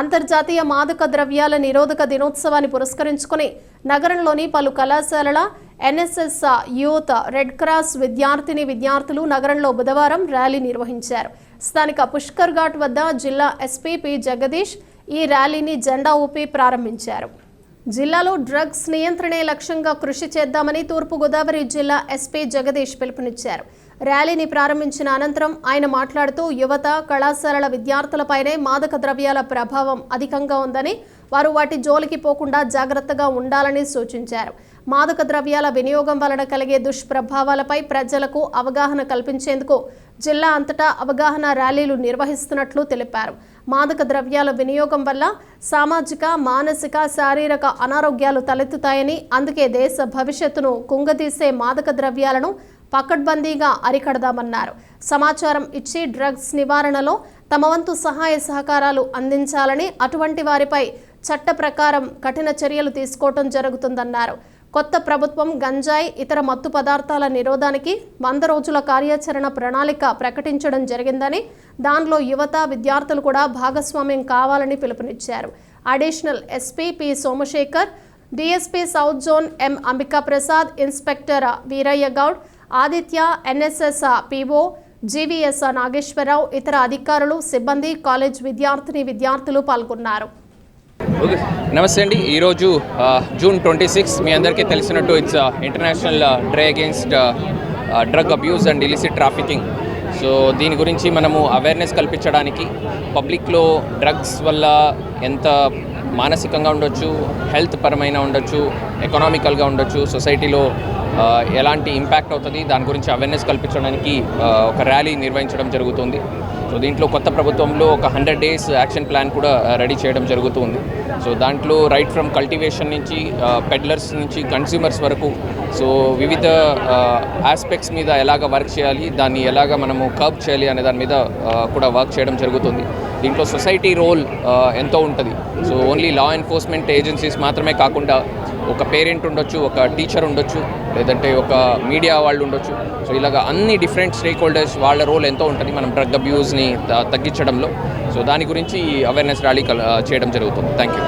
అంతర్జాతీయ మాదక ద్రవ్యాల నిరోధక దినోత్సవాన్ని పురస్కరించుకుని నగరంలోని పలు కళాశాలల ఎన్ఎస్ఎస్ యూత్ రెడ్ క్రాస్ విద్యార్థిని విద్యార్థులు నగరంలో బుధవారం ర్యాలీ నిర్వహించారు. స్థానిక పుష్కర్ ఘాట్ వద్ద జిల్లా ఎస్పీ పి జగదీష్ ఈ ర్యాలీని జెండా ఊపి ప్రారంభించారు. జిల్లాలో డ్రగ్స్ నియంత్రణే లక్ష్యంగా కృషి చేద్దామని తూర్పుగోదావరి జిల్లా ఎస్పీ జగదీష్ పిలుపునిచ్చారు. ర్యాలీని ప్రారంభించిన అనంతరం ఆయన మాట్లాడుతూ యువత కళాశాలల విద్యార్థులపైనే మాదక ద్రవ్యాల ప్రభావం అధికంగా ఉందని వారు వాటి జోలికి పోకుండా జాగ్రత్తగా ఉండాలని సూచించారు. మాదక ద్రవ్యాల వినియోగం వలన కలిగే దుష్ప్రభావాలపై ప్రజలకు అవగాహన కల్పించేందుకు జిల్లా అంతటా అవగాహన ర్యాలీలు నిర్వహిస్తున్నట్లు తెలిపారు. మాదక ద్రవ్యాల వినియోగం వల్ల సామాజిక మానసిక శారీరక అనారోగ్యాలు తలెత్తుతాయని అందుకే దేశ భవిష్యత్తును కుంగదీసే మాదక ద్రవ్యాలను పకడ్బందీగా అరికడదామన్నారు. సమాచారం ఇచ్చి డ్రగ్స్ నివారణలో తమ వంతు సహాయ సహకారాలు అందించాలని అటువంటి వారిపై చట్ట ప్రకారం కఠిన చర్యలు తీసుకోవటం జరుగుతుందన్నారు. కొత్త ప్రభుత్వం గంజాయి ఇతర మత్తు పదార్థాల నిరోధానికి వంద రోజుల కార్యాచరణ ప్రణాళిక ప్రకటించడం జరిగిందని దానిలో యువత విద్యార్థులు కూడా భాగస్వామ్యం కావాలని పిలుపునిచ్చారు. Additional SP P Somashekar DSP south zone M Ambika Prasad inspector Veeraiah Goud Aditya NSS PO GVS Nageswara Rao ఇతర అధికారులు సిబ్బంది కాలేజ్ విద్యార్థిని విద్యార్థులు పాల్గొన్నారు. నమస్తే అండి. ఈరోజు జూన్ ట్వంటీ సిక్స్ మీ అందరికీ తెలిసినట్టు it's international day against drug abuse and illicit trafficking. So దీని గురించి మనము అవేర్నెస్ కల్పించడానికి పబ్లిక్లో డ్రగ్స్ వల్ల ఎంత మానసికంగా ఉండొచ్చు హెల్త్ పరమైన ఉండొచ్చు ఎకనామికల్గా ఉండొచ్చు సొసైటీలో ఎలాంటి ఇంపాక్ట్ అవుతుంది? దాని గురించి అవేర్నెస్ కల్పించడానికి ఒక ర్యాలీ నిర్వహించడం జరుగుతుంది. సో దీంట్లో కొత్త ప్రభుత్వంలో ఒక హండ్రెడ్ డేస్ యాక్షన్ ప్లాన్ కూడా రెడీ చేయడం జరుగుతుంది. సో దాంట్లో రైట్ ఫ్రమ్ కల్టివేషన్ నుంచి పెడ్లర్స్ నుంచి కన్స్యూమర్స్ వరకు సో వివిధ ఆస్పెక్ట్స్ మీద ఎలాగ వర్క్ చేయాలి దాన్ని ఎలాగ మనము కర్బ్ చేయాలి అనే దాని మీద కూడా వర్క్ చేయడం జరుగుతుంది. దీంట్లో సొసైటీ రోల్ ఎంతో ఉంటుంది. So only law enforcement agencies మాత్రమే కాకుండా ఒక పేరెంట్ ఉండొచ్చు ఒక టీచర్ ఉండొచ్చు లేదంటే ఒక మీడియా వాళ్ళు ఉండొచ్చు. సో ఇలాగ అన్ని డిఫరెంట్ స్టేక్ హోల్డర్స్ వాళ్ళ రోల్ ఎంతో ఉంటుంది మనం డ్రగ్ అబ్యూస్ని తగ్గించడంలో. సో దాని గురించి అవేర్నెస్ ర్యాలీ చేయడం జరుగుతుంది. Thank you